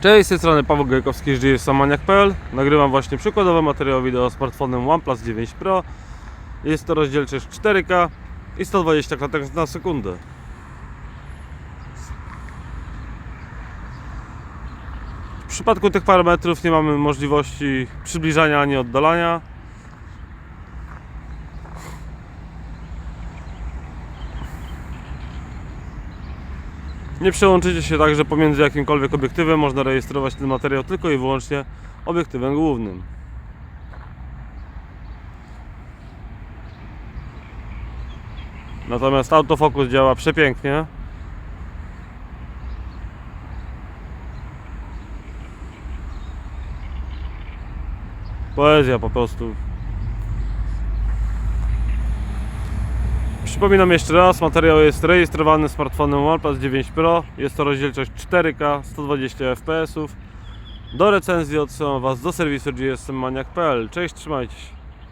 Cześć, z tej strony Paweł Gajkowski z GSManiak.pl Nagrywam właśnie przykładowe materiał wideo smartfonem OnePlus 9 Pro. Jest to rozdzielczość 4K i 120 klatek na sekundę. W przypadku tych parametrów nie mamy możliwości przybliżania ani oddalania Nie przełączycie się także pomiędzy jakimkolwiek obiektywem, można rejestrować ten materiał tylko i wyłącznie obiektywem głównym. Natomiast autofokus działa przepięknie. Poezja po prostu. Przypominam jeszcze raz, materiał jest rejestrowany smartfonem OnePlus 9 Pro. Jest to rozdzielczość 4K, 120 fps. Do recenzji odsyłam Was do serwisu gsmmaniak.pl. Cześć, trzymajcie się.